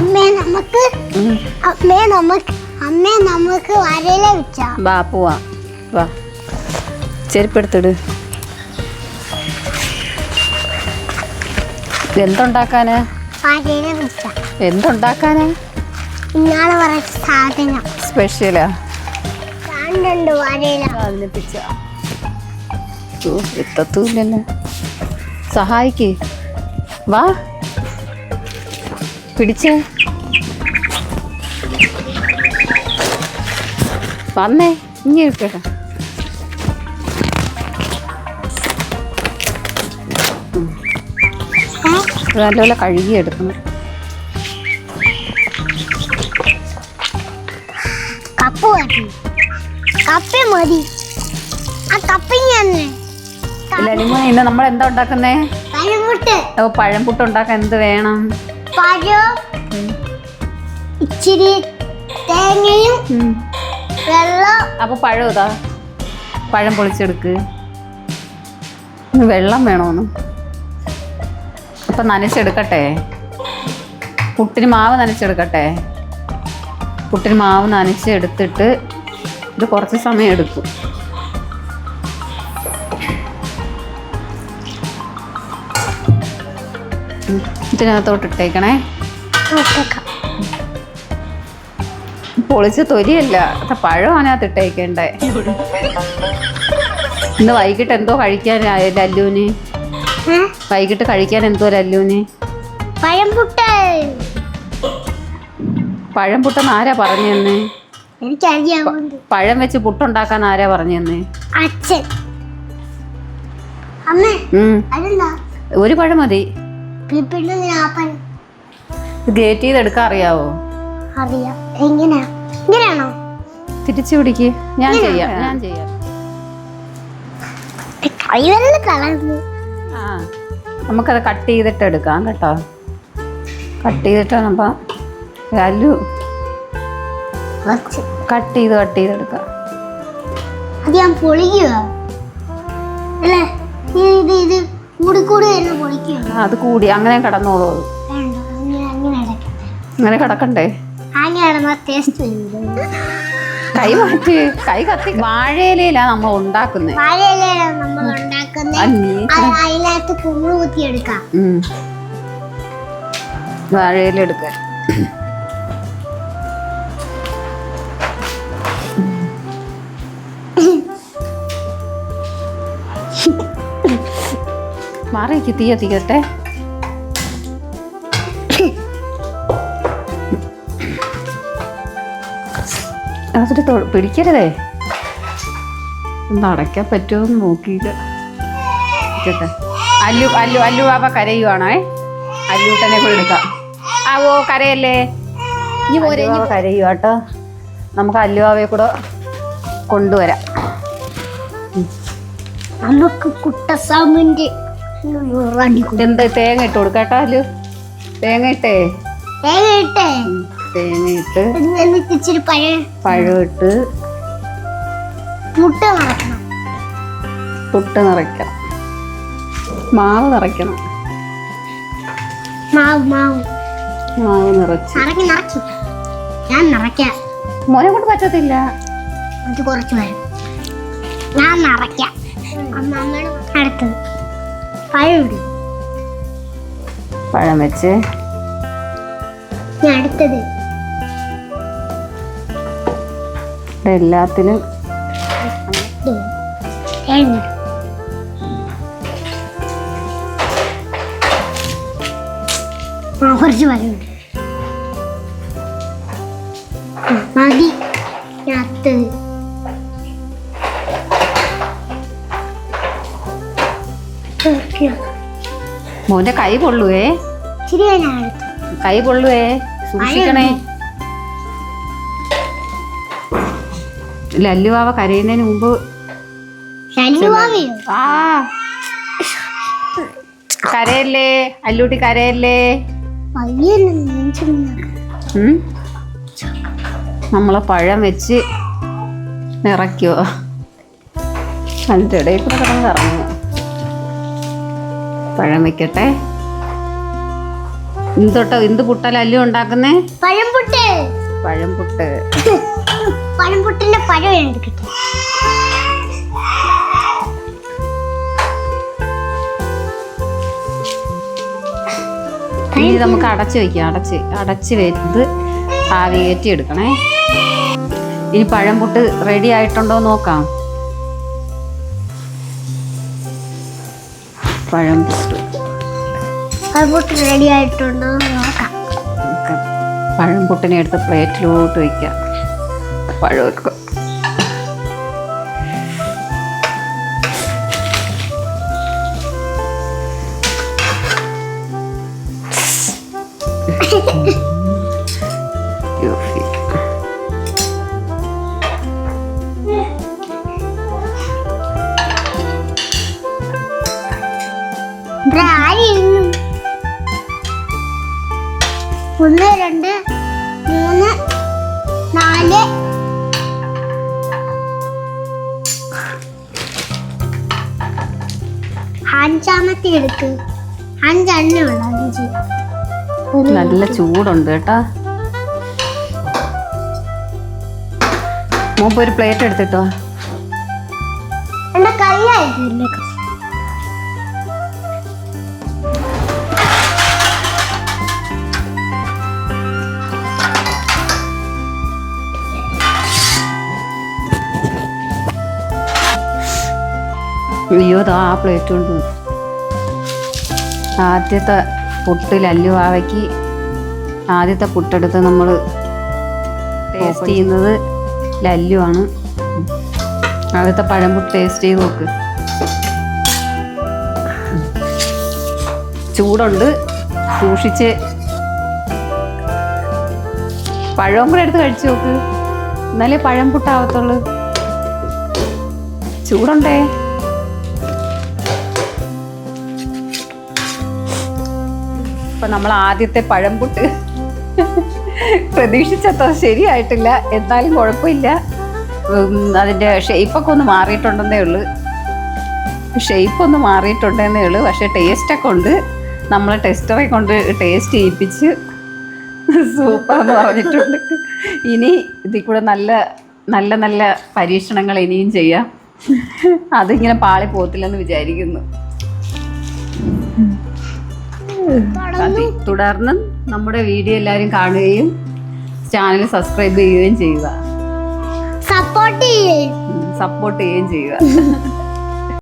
അമ്മേ നമുക്ക് അമ്മേ നമുക്ക് അമ്മേ നമുക്ക് വരയില വെച്ചാ. വാ പോവാ. വാ. ചെരുപ്പെടുത്തിട് എന്തുണ്ടാക്കാന്? വരയില വെച്ച. എന്തുണ്ടാക്കാന്? ഇന്നാൾ പറഞ്ഞ സാധനം. സ്പെഷ്യലാ? കണ്ടുണ്ട് വരയില. അതിനെ പിച്ച എത്തത്തൂല്ലല്ലോ സഹായിക്ക്. വാ. പിടിച്ചേ. വന്നേ ഇങ്ങനെ ഇരിക്കട്ടെ. നല്ലപോലെ കഴുകി എടുക്കണം കപ്പ് കപ്പ മതി. ആ തന്നെ ലലിമ ഇന്ന് നമ്മൾ എന്താ ഉണ്ടാക്കുന്നേ പഴംപുട്ട് ഓ പഴംപുട്ട് ഉണ്ടാക്കാൻ എന്ത് വേണം? പഴം ഇച്ചിരി തേങ്ങയും വെള്ളം. അപ്പൊ പഴം ഇതാ പഴം പൊളിച്ചെടുക്ക്. വെള്ളം വേണോന്ന്. അപ്പൊ നനച്ചെടുക്കട്ടെ. പുട്ടിന് മാവ് നനച്ചെടുക്കട്ടെ. പുട്ടിന് മാവ് നനച്ചെടുത്തിട്ട് ഇത് കുറച്ച് സമയം എടുക്കും. ഇതിനകത്തോട്ട് ഇട്ടേക്കണേ ഇട്ടേക്കാം. പൊളിച്ച തൊലിയല്ല പഴം അതിനകത്ത് ഇട്ടേക്കണ്ടേ ഇന്ന് വൈകിട്ട് എന്തോ കഴിക്കാൻ ലല്ലുവിന്? വൈകിട്ട് കഴിക്കാൻ എന്തോ ലല്ലുവിന് പഴംപുട്ട് പഴം പുട്ടെന്ന് ആരാ പറഞ്ഞെന്ന്? പഴം വെച്ച് പുട്ടുണ്ടാക്കാൻ ആരാ പറഞ്ഞെന്ന്? ഒരു പഴം മതി. ഗ്രേറ്റ് ചെയ്തെടുക്കാൻ അറിയാവോ? അറിയാം. എങ്ങനെയാ ഇങ്ങനെയാണോ? തിരിച്ചു പിടിക്ക്. ഞാൻ ചെയ്യാം ഞാൻ ചെയ്യാം. ആ നമുക്കത് കട്ട് ചെയ്തിട്ട് എടുക്കാം കേട്ടോ. കട്ട് ചെയ്തിട്ട് അപ്പം കട്ട് ചെയ്ത് കട്ട് ചെയ്തെടുക്കാം അത് ഞാൻ പൊളിക്കുക അല്ലേ? ഇത് ഇത്. അത് കൂടി. അങ്ങനെ കിടന്നോളൂ. അങ്ങനെ കിടക്കണ്ടേ? കൈ മാറ്റി കൈ കത്തി. വാഴയിലാണ് നമ്മൾ ഉണ്ടാക്കുന്നത് എടുക്കാം. വാഴയിലെടുക്ക മാറിക്ക് തീ എത്തിക്കട്ടെ തൊ- പിടിക്കരുതേ. ഒന്ന് അടയ്ക്കാൻ പറ്റുമോ നോക്കിയിട്ട്. ഇരിക്കട്ടെ. അല്ലു അല്ലു അല്ലു ബാബ കരയുവാണേ അല്ലൂട്ടനെ കൂടെ എടുക്കാം. ആ ഓ കരയല്ലേ? കരയുക കേട്ടോ. നമുക്ക് അല്ലുവാവയെ കൂടെ കൊണ്ടുവരാം. നമുക്ക് കുട്ടസാമിന്റെ എന്താ തേങ്ങ ഇട്ട് കൊടുക്കാം കേട്ടോ അല്ലു തേങ്ങ ഇട്ടേ? തേങ്ങ ഇട്ടേ. തേങ്ങ ഇട്ട്. ഇച്ചിരി പഴം പഴം ഇട്ട്. മുട്ട നിറക്കണം പുട്ട് നിറയ്ക്കണം. മാവ് നിറയ്ക്കണം. മാവ് മാവ്. മാവ് നിറച്ച്. നിറക്കി നിറച്ചു ഞാൻ നിറയ്ക്കാം. മോനെ കൊണ്ട് പറ്റത്തില്ല. കുറച്ച് വരും ഞാൻ നിറയ്ക്കാം. അമ്മ അടുത്തത് പഴം വെച്ച്. അടുത്തത്. എല്ലാത്തിനും. കുറച്ച് പഴം. മതി. അടുത്തത്. മോന്റെ കൈ പൊള്ളുവേ. കൈ പൊള്ളുവേ. സൂക്ഷിക്കണേ. ലല്ലുവാവ കരയുന്നതിന് മുമ്പ് ആ. കരയല്ലേ? അല്ലൂട്ടി കരയല്ലേ? നമ്മളെ പഴം വെച്ച് നിറയ്ക്കുവോ. അതിന്റെ ഇടയിൽ കൂടെ കിടന്ന് കറങ്ങുക പഴം വെക്കട്ടെ. എന്തൊട്ടോ എന്ത് പുട്ടലല്ലു ഉണ്ടാക്കുന്നേ? പഴംപുട്ട്. പഴം പുട്ട് പഴംപുട്ടിന്റെ പഴം ഉണ്ട് കിട്ടി. ഇനി നമുക്ക് അടച്ച് വെക്കാം. അടച്ച് അടച്ച് വെന്ത് ആവി കയറ്റി എടുക്കണേ. ഇനി പഴംപുട്ട് റെഡി ആയിട്ടുണ്ടോ നോക്കാം. പഴം പുട്ട് പഴംപുട്ട് റെഡി ആയിട്ടുണ്ടോ നോക്കാം. നമുക്ക് പഴം പുട്ടിനെ എടുത്ത് പ്ലേറ്റിലോട്ട് വയ്ക്കാം പഴമൊക്കെ യോഫി. ഒന്ന് രണ്ട് മൂന്ന് നാല്. അഞ്ചാമത്തെ എടുക്ക് അഞ്ചെണ്ണ ഉള്ളു അഞ്ച്. നല്ല ചൂടുണ്ട് കേട്ടാ. മോപ്പ് ഒരു പ്ലേറ്റ് എടുത്തിട്ടോ? എന്റെ കൈയായിട്ടില്ലേ അയ്യോ ദാ ആ പ്ലേറ്റ് കൊണ്ട്. ആദ്യത്തെ പുട്ട് ലല്ലുവാവയ്ക്ക് ആദ്യത്തെ പുട്ടെടുത്ത് നമ്മൾ ടേസ്റ്റ് ചെയ്യുന്നത് ലല്ലുവാണ് ആദ്യത്തെ പഴംപുട്ട് ടേസ്റ്റ് ചെയ്ത് നോക്ക്. ചൂടുണ്ട്. സൂക്ഷിച്ച് പഴവും കൂടെ എടുത്ത് കഴിച്ചു നോക്ക്. എന്നാലേ പഴം പുട്ടാവത്തുള്ളൂ. ചൂടുണ്ടേ? ഇപ്പൊ നമ്മൾ ആദ്യത്തെ പഴംപുട്ട്. പ്രതീക്ഷിച്ചത്ര ശരിയായിട്ടില്ല. എന്നാലും കുഴപ്പമില്ല. അതിന്റെ ഷേപ്പൊക്കെ ഒന്ന് മാറിയിട്ടുണ്ടെന്നേ ഉള്ളൂ. ഷേപ്പ് ഒന്ന് മാറിയിട്ടുണ്ടെന്നേ ഉള്ളൂ. പക്ഷെ ടേസ്റ്റൊക്കെ ഉണ്ട്. നമ്മൾ ടെസ്റ്ററെ കൊണ്ട് ടേസ്റ്റ് ചെയ്യിപ്പിച്ച് സൂപ്പർ എന്ന് പറഞ്ഞിട്ടുണ്ട്. ഇനി ഇതിൽ കൂടെ നല്ല നല്ല നല്ല പരീക്ഷണങ്ങൾ ഇനിയും ചെയ്യാം. അതിങ്ങനെ പാളി പോകത്തില്ലെന്ന് വിചാരിക്കുന്നു. തുടർന്ന് നമ്മുടെ വീഡിയോ എല്ലാവരും കാണുകയും ചാനൽ സബ്സ്ക്രൈബ് ചെയ്യുകയും ചെയ്യുക. സപ്പോർട്ട് ചെയ്യേ. സപ്പോർട്ട് ചെയ്യുകയും ചെയ്യുക.